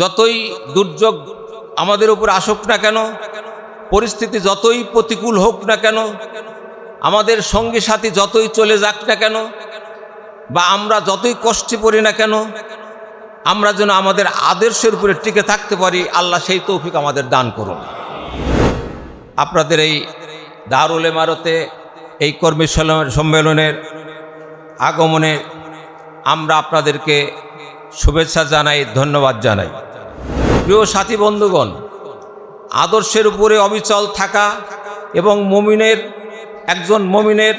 যতই দুর্যোগ আমাদের উপর আসুক না কেন, পরিস্থিতি যতই প্রতিকূল হোক না কেন, আমাদের সঙ্গী সাথী যতই চলে যাক না কেন, বা আমরা যতই কষ্টে পড়ি না কেন, আমরা যেন আমাদের আদর্শের উপরে টিকে থাকতে পারি, আল্লাহ সেই তৌফিক আমাদের দান করুন। আপনাদের এই দারুল এমারতে এই কর্মী সম্মেলনের আগমনে আমরা আপনাদেরকে শুভেচ্ছা জানাই, ধন্যবাদ জানাই। প্রিয় সাথী বন্ধুগণ আদর্শের উপরে অবিচল থাকা এবং মমিনের একজন মমিনের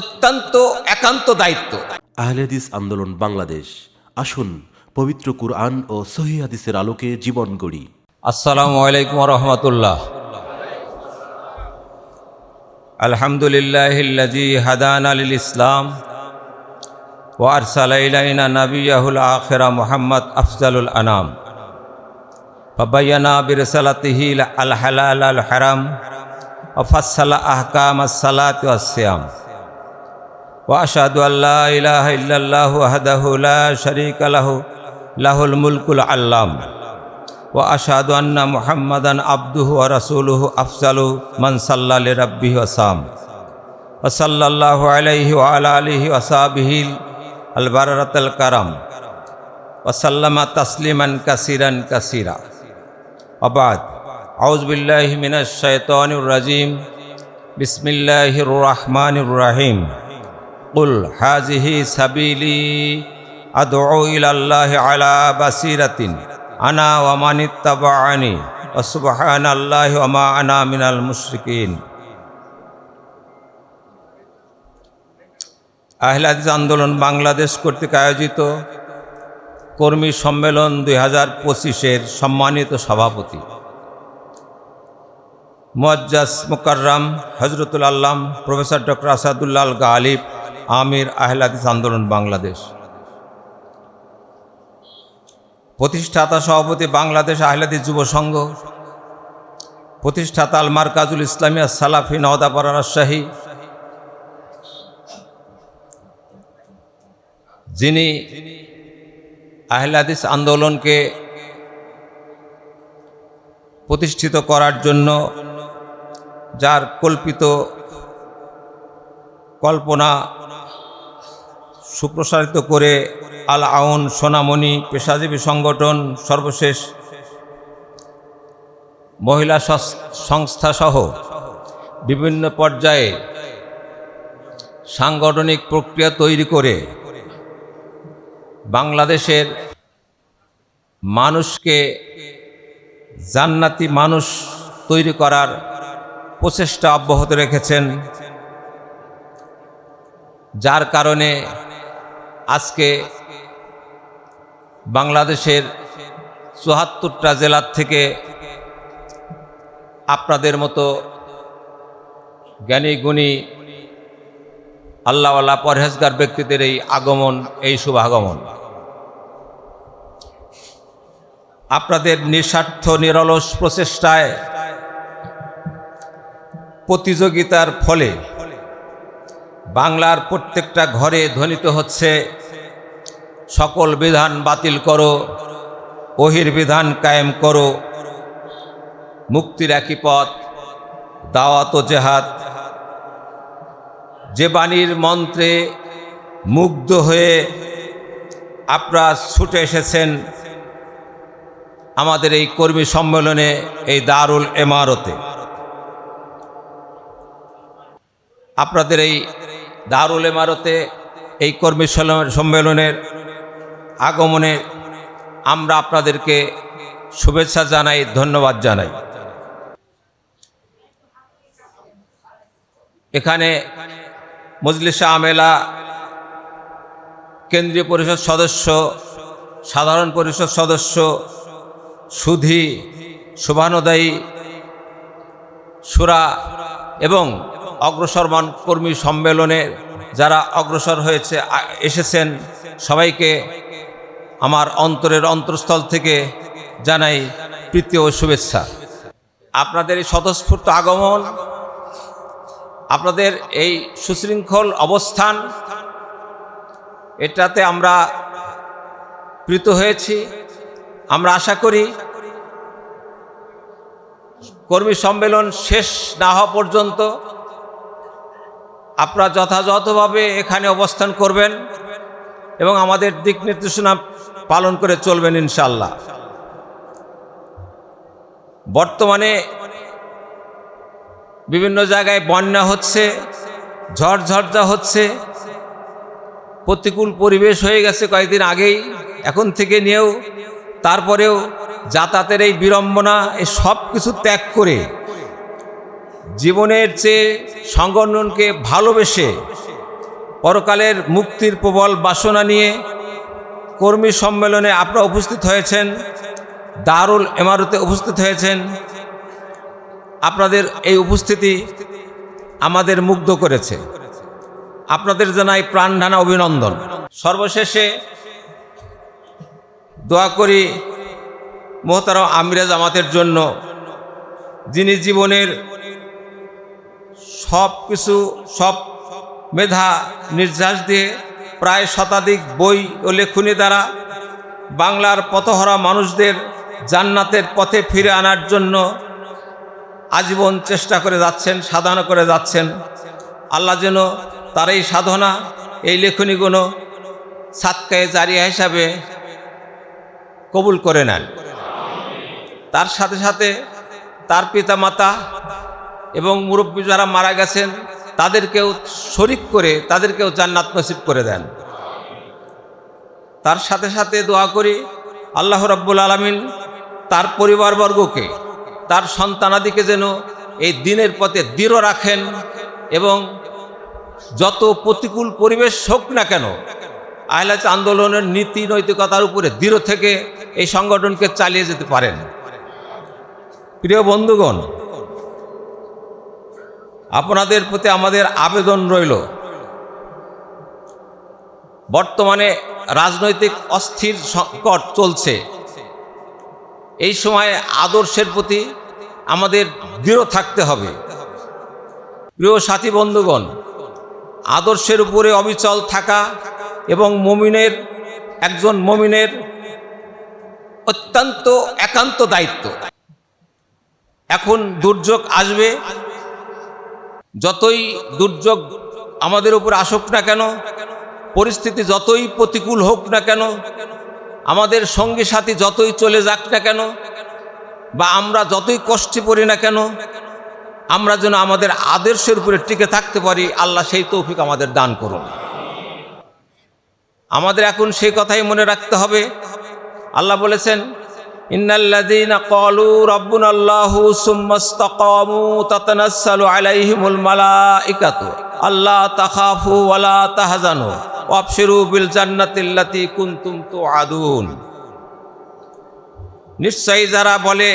অত্যন্ত একান্ত দায়িত্ব। আহলেদিস আন্দোলন বাংলাদেশ আসুন পবিত্র কুরআন ও সহি হাদিসের আলোকে জীবন গড়ি। আসসালামু আলাইকুম রহমতুল্লাহ। আলহামদুলিল্লাহিল্লাজি হাদান আলিল ইসলাম। ওয়ারসালাইলাইনা নবিয়াহুল আখেরা মোহাম্মদ আফজালুল আনাম ফবাইয়ানা বিরসালাতিহি আল হালাল আল হারাম ওফাসালা আহকাম আসসালাত আসিয়াম واشهد ان لا اله الا الله وحده لا شريك له له الملك العلام واشهد ان محمدا عبده ورسوله افضل من صلى لربه وسام وصلى الله عليه وعلى اله وصحبه البررة الكرام وسلم تسليما كثيرا كثيرا وبعد اعوذ بالله من الشيطان الرجيم بسم الله الرحمن الرحيم قل هذه سبيلي أدعو إلى الله على بصيرة أنا ومن اتبعني وسبحان الله وما أنا من المشركين আহলাদিস আন্দোলন বাংলাদেশ কর্তৃক আয়োজিত কর্মী সম্মেলন দুই হাজার পঁচিশের সম্মানিত সভাপতি। মুয়াজ্জাজ মুকাররাম হজরতুল আল্লাম, প্রফেসর ডক্টর আসাদুল্লাহ গালিব, আমির আহলাদিস আন্দোলন বাংলাদেশ। প্রতিষ্ঠাতা সভাপতি বাংলাদেশ আহলাদিস যুব সংঘ। প্রতিষ্ঠাতা আল মারকাজুল ইসলামিয়া সালাফি নওদাপাড়া রাজশাহী যিনি আহলাদিস আন্দোলনকে প্রতিষ্ঠিত করার জন্য যার কল্পিত কল্পনা সুপ্রসারিত করে আল আউন সোনামণি পেশাজীবী সংগঠন সর্বশেষ মহিলা সস- সংস্থাসহ বিভিন্ন পর্যায়ে সাংগঠনিক প্রক্রিয়া তৈরি করে বাংলাদেশের মানুষকে জান্নাতি মানুষ তৈরি করার প্রচেষ্টা অব্যাহত রেখেছেন। যার কারণে আজকে বাংলাদেশের চুয়াত্তরটা জেলার থেকে আপনাদের মতো জ্ঞানী গুণী আল্লাহওয়ালা পরহেজগার ব্যক্তিদের এই আগমন, এই শুভাগমন। আপনাদের নিঃস্বার্থ, নিরলস প্রচেষ্টায় প্রতিযোগিতার ফলে বাংলার প্রত্যেকটা ঘরে ধ্বনিত হচ্ছে, সকল বিধান বাতিল করো ওহির বিধান কায়েম করো, মুক্তির একই পথ, দাওয়াত জেহাদ। যে বাণীর মন্ত্রে মুগ্ধ হয়ে আপনারা ছুটে এসেছেন আমাদের এই কর্মী সম্মেলনে এই দারুল এমারতে। আপনাদের এই দারুল এমারতে এই কর্মী সম্মেলন- সম্মেলনের আগমনে আমরা আপনাদেরকে শুভেচ্ছা জানাই, ধন্যবাদ জানাই। এখানে মজলিসা আমেলা, কেন্দ্রীয় পরিষদ সদস্য, সাধারণ পরিষদ সদস্য, সুধি, শুভানোদায়ী, সুরা এবং অগ্রসরমান কর্মী সম্মেলনে যারা অগ্রসর হয়েছে এসেছেন, সবাইকে আমার অন্তরের অন্তরস্থল থেকে জানাই প্রীতি ও শুভেচ্ছা। আপনাদের এই স্বতঃস্ফূর্ত আগমন আপনাদের এই সুশৃঙ্খল অবস্থান, এটাতে আমরা প্রীত হয়েছি। আমরা আশা করি কর্মী সম্মেলন শেষ না হওয়া পর্যন্ত আপনারা যথাযথভাবে এখানে অবস্থান করবেন এবং আমাদের দিক নির্দেশনা পালন করে চলবেন ইনশাল্লাহ বর্তমানে বিভিন্ন জায়গায় বন্যা হচ্ছে ঝড়ঝড়ঝা হচ্ছে, প্রতিকূল পরিবেশ হয়ে গেছে কয়েকদিন আগেই, এখন থেকে নিয়েও তারপরেও যাতায়াতের এই বিড়ম্বনা এই সব কিছু ত্যাগ করে জীবনের চেয়ে সংগঠনকে ভালোবেসে পরকালের মুক্তির প্রবল বাসনা নিয়ে কর্মী সম্মেলনে আপনারা উপস্থিত হয়েছেন, দারুল এমারতে উপস্থিত হয়েছেন আপনাদের এই উপস্থিতি আমাদের মুগ্ধ করেছে। আপনাদের জানাই প্রাণঢানা অভিনন্দন। সর্বশেষে দোয়া করি মোহতারাম আমিরা জামাতের জন্য, যিনি জীবনের সব কিছু, সব মেধা নির্যাস দিয়ে প্রায় শতাধিক বই ও লেখনী দ্বারা বাংলার পথহরা মানুষদের জান্নাতের পথে ফিরে আনার জন্য আজীবন চেষ্টা করে যাচ্ছেন, সাধনা করে যাচ্ছেন। আল্লাহ যেন তার এই সাধনা, এই লেখনীগুলো সাতকায়ে জারিয়া হিসাবে কবুল করে নেন। তার সাথে সাথে তার পিতামাতা এবং মুরব্বী যারা মারা গেছেন, তাদেরকেও শরিক করে, তাদেরকেও জান্নাত নসিব করে দেন। তার সাথে সাথে দোয়া করি, আল্লাহ রব্বুল আলমিন তার পরিবারবর্গকে তার সন্তানাদিকে যেন এই দিনের পথে দৃঢ় রাখেন এবং যত প্রতিকূল পরিবেশ হোক না কেন আহলাচ আন্দোলনের নীতি নৈতিকতার উপরে দৃঢ় থেকে এই সংগঠনকে চালিয়ে যেতে পারেন। প্রিয় বন্ধুগণ, আপনাদের প্রতি আমাদের আবেদন রইল, বর্তমানে রাজনৈতিক অস্থির সংকট চলছে। এই সময়ে আদর্শের প্রতি আমাদের দৃঢ় থাকতে হবে। প্রিয় সাথী বন্ধুগণ, আদর্শের উপরে অবিচল থাকা এবং মমিনের, একজন মমিনের অত্যন্ত একান্ত দায়িত্ব। এখন দুর্যোগ আসবে। যতই দুর্যোগ আমাদের উপর আসুক না কেন, পরিস্থিতি যতই প্রতিকূল হোক না কেন আমাদের সঙ্গী সাথী যতই চলে যাক না কেন, বা আমরা যতই কষ্টে পড়ি না কেন, আমরা যেন আমাদের আদর্শের উপরে টিকে থাকতে পারি, আল্লাহ সেই তৌফিক আমাদের দান করুন। আমাদের এখন সেই কথাই মনে রাখতে হবে। আল্লাহ বলেছেন, ইন্নাল্লাযীনা ক্বালু রাব্বুনাল্লাহু সুম্মাস্তাকামু তাতানাসসালু আলাইহিমুল মালাইকাতু, আল্লা তাখাফু তাহজানু। ওয়াবশিরু বিল নিশ্চয়ই যারা বলে,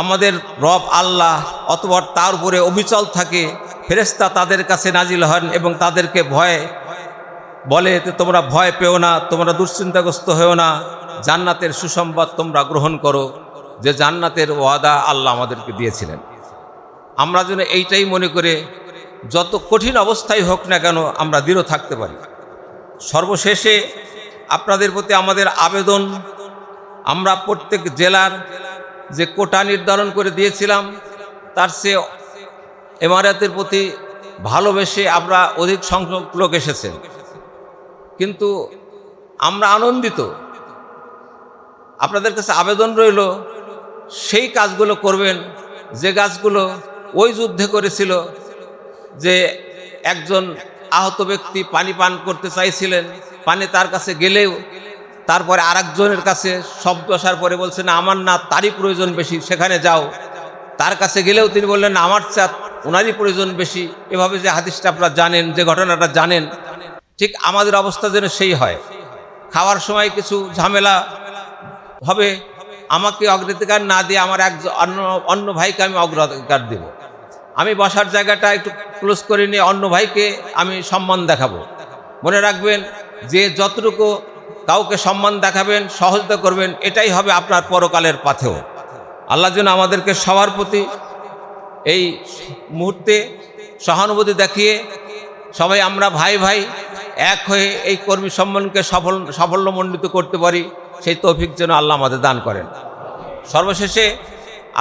আমাদের রব আল্লাহ অতবার তার উপরে অবিচল থাকে ফেরেস্তা তাদের কাছে নাজিল হন এবং তাদেরকে ভয় বলে তোমরা ভয় পেও না, তোমরা দুশ্চিন্তাগ্রস্ত হয়েও না, জান্নাতের সুসংবাদ তোমরা গ্রহণ করো, যে জান্নাতের ওয়াদা আল্লাহ আমাদেরকে দিয়েছিলেন। আমরা যেন এইটাই মনে করে, যত কঠিন অবস্থায় হোক না কেন আমরা দৃঢ় থাকতে পারি। সর্বশেষে আপনাদের প্রতি আমাদের আবেদন, আমরা প্রত্যেক জেলার যে কোটা নির্ধারণ করে দিয়েছিলাম, তার সে এমারাতের প্রতি ভালোবেসে আমরা অধিক সংখ্যক লোক এসেছেন। কিন্তু আমরা আনন্দিত। আপনাদের কাছে আবেদন রইল, সেই কাজগুলো করবেন, যে গাছগুলো ওই যুদ্ধে করেছিল যে একজন আহত ব্যক্তি পানি পান করতে চাইছিলেন, পানি তার কাছে গেলেও তারপরে আরেকজনের কাছে শব্দ আসার পরে বলছেন আমার না, তারই প্রয়োজন বেশি, সেখানে যাও। তার কাছে গেলেও তিনি বললেন আমার চা ওনারই প্রয়োজন বেশি। এভাবে যে হাদিসটা আপনারা জানেন, যে ঘটনাটা জানেন, ঠিক আমাদের অবস্থা যেন সেই হয়। খাওয়ার সময় কিছু ঝামেলা হবে, আমাকে অগ্রাধিকার না দিয়ে আমার এক অন্য অন্য ভাইকে আমি অগ্রাধিকার দেব। আমি বসার জায়গাটা একটু ক্লোজ করে নিয়ে অন্য ভাইকে আমি সম্মান দেখাবো। মনে রাখবেন যে যতটুকু কাউকে সম্মান দেখাবেন, সহজতা করবেন, এটাই হবে আপনার পরকালের পাথেও আল্লাহ যেন আমাদেরকে সবার প্রতি এই মুহূর্তে সহানুভূতি দেখিয়ে সবাই আমরা ভাই ভাই এক হয়ে এই কর্মী সম্মানকে সফল, সাফল্যমণ্ডিত করতে পারি, সেই তৌফিক যেন আল্লাহ আমাদের দান করেন। সর্বশেষে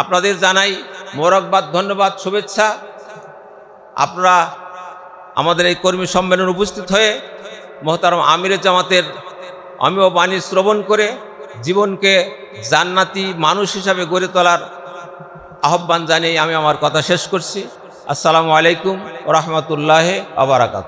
আপনাদের জানাই মোরকবাদ, ধন্যবাদ, শুভেচ্ছা। আপনারা আমাদের এই কর্মী সম্মেলনে উপস্থিত হয়ে মহতারম আমিরের জামাতের অমীয় বাণী শ্রবণ করে জীবনকে জান্নাতি মানুষ হিসাবে গড়ে তোলার আহ্বান জানিয়ে আমি আমার কথা শেষ করছি। আসসালামু আলাইকুম রহমতুল্লাহ আবরাকাত